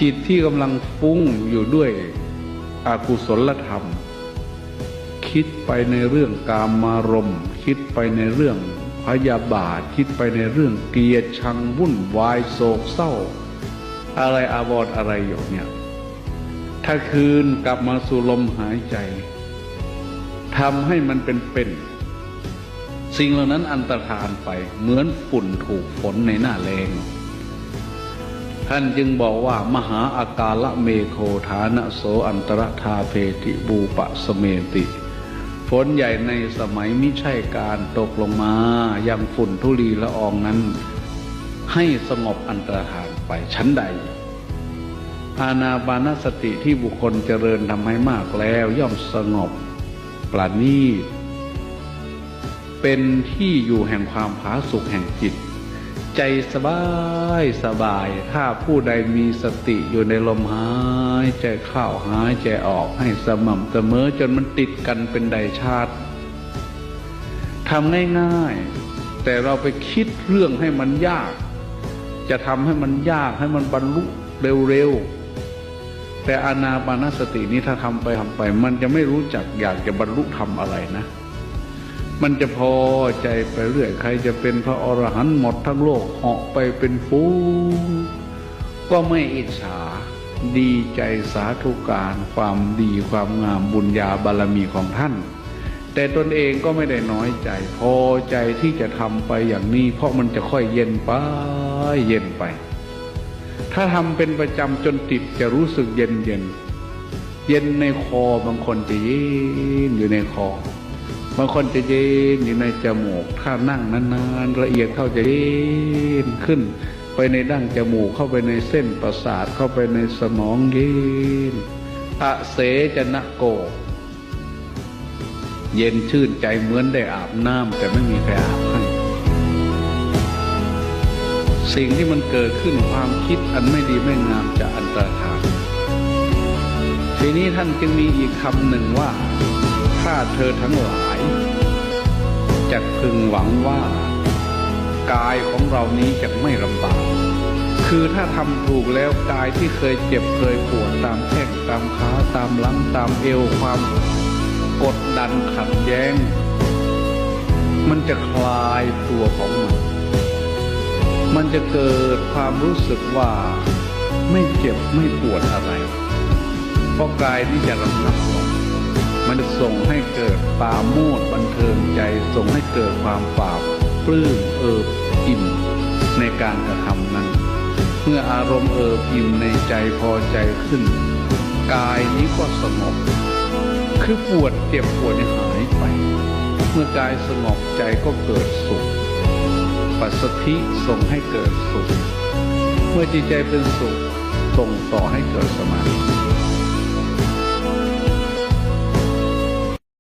จิตที่กำลังฟุ้งอยู่ด้วยอากุศลธรรม คิดไปในเรื่องกามารมณ์คิดไปในเรื่องพยาบาท คิดไปในเรื่องเกลียดชังวุ่นวายโศกเศร้า อะไรอาวรณ์อะไรอยู่เนี่ยถ้าคืนกลับมาสู่ลมหายใจทำให้มันเป็นเป็นสิ่งเหล่านั้นอันตรธานไปเหมือนฝุ่นถูกฝนในหน้าแรง ท่านจึงบอกว่ามหาอากาละเมโคฐานะโสอันตรธาเพติบูปะสเมติฝนใหญ่ในสมัยมิใช่การตกลงมายังฝุ่นทุลีละอองนั้น ให้สงบอันตรธานไปชั้นใด อาณาบานสติที่บุคคลเจริญทำให้มากแล้วย่อมสงบปราณีเป็นที่อยู่แห่งความผาสุกแห่งจิต ใจสบายสบาย ถ้าผู้ใดมีสติอยู่ในลมหายใจเข้าหายใจออกให้สม่ำเสมอจนมันติดกันเป็นไดชาติทำง่ายๆ แต่เราไปคิดเรื่องให้มันยาก จะทำให้มันยากให้มันบรรลุเร็วๆ แต่อานาปานสตินี้ถ้าทำไปทำไป มันจะไม่รู้จักอยากจะบรรลุทำอะไรนะ มันจะพอใจไปเรื่อยใครจะเป็นพระอรหันต์หมดทั้งโลกเหาะไปเป็นฟูงก็ไม่อิจฉาดีใจสาธุการความดีความงามบุญญาบารมีของท่าน แต่ตนเองก็ไม่ได้น้อยใจ พอใจที่จะทำไปอย่างนี้ เพราะมันจะค่อยเย็นไปเย็นไป ถ้าทำเป็นประจำจนติดจะรู้สึกเย็นเย็นเย็นในคอบางคนจะเย็นอยู่ในคอ บางคนจะเย็นอยู่ในจมูก ถ้านั่งนานๆละเอียดเข้าจะเย็นขึ้น ไปในดั้งจมูกเข้าไปในเส้นประสาทเข้าไปในสมองเย็นอะเสจะนะโก เย็นชื่นใจเหมือนได้อาบน้ำแต่ไม่มีใครอาบให้สิ่งที่มันเกิดขึ้นความคิดอันไม่ดีไม่งามจะอันตรธานทีนี้ท่านจึงมีอีกคำหนึ่งว่า ถ้าเธอทั้งหลาย จะพึงหวังว่า กายของเรานี้จะไม่ลำบากคือถ้าทำถูกแล้วกายที่เคยเจ็บเคยปวดตามแข้งตามขาตามหลังตามเอวความกดดันขัดแย้ง มันจะคลายตัวของมัน มันจะเกิดความรู้สึกว่าไม่เจ็บไม่ปวดอะไร เพราะกายนี่จะระงับลง มันส่งให้เกิดปาโมดบันเทิงใจส่งให้เกิดความปราบปลื้มเอิบอิ่มในการกระทำนั้น เมื่ออารมณ์เอิบอิ่มในใจพอใจขึ้น กายนี้ก็สงบ คือปวดเจ็บปวดนี่หายไป เมื่อกายสงบใจก็เกิดสุข ปัสสธิส่งให้เกิดสุข เมื่อจิตใจเป็นสุขส่งต่อให้เกิดสมาธิ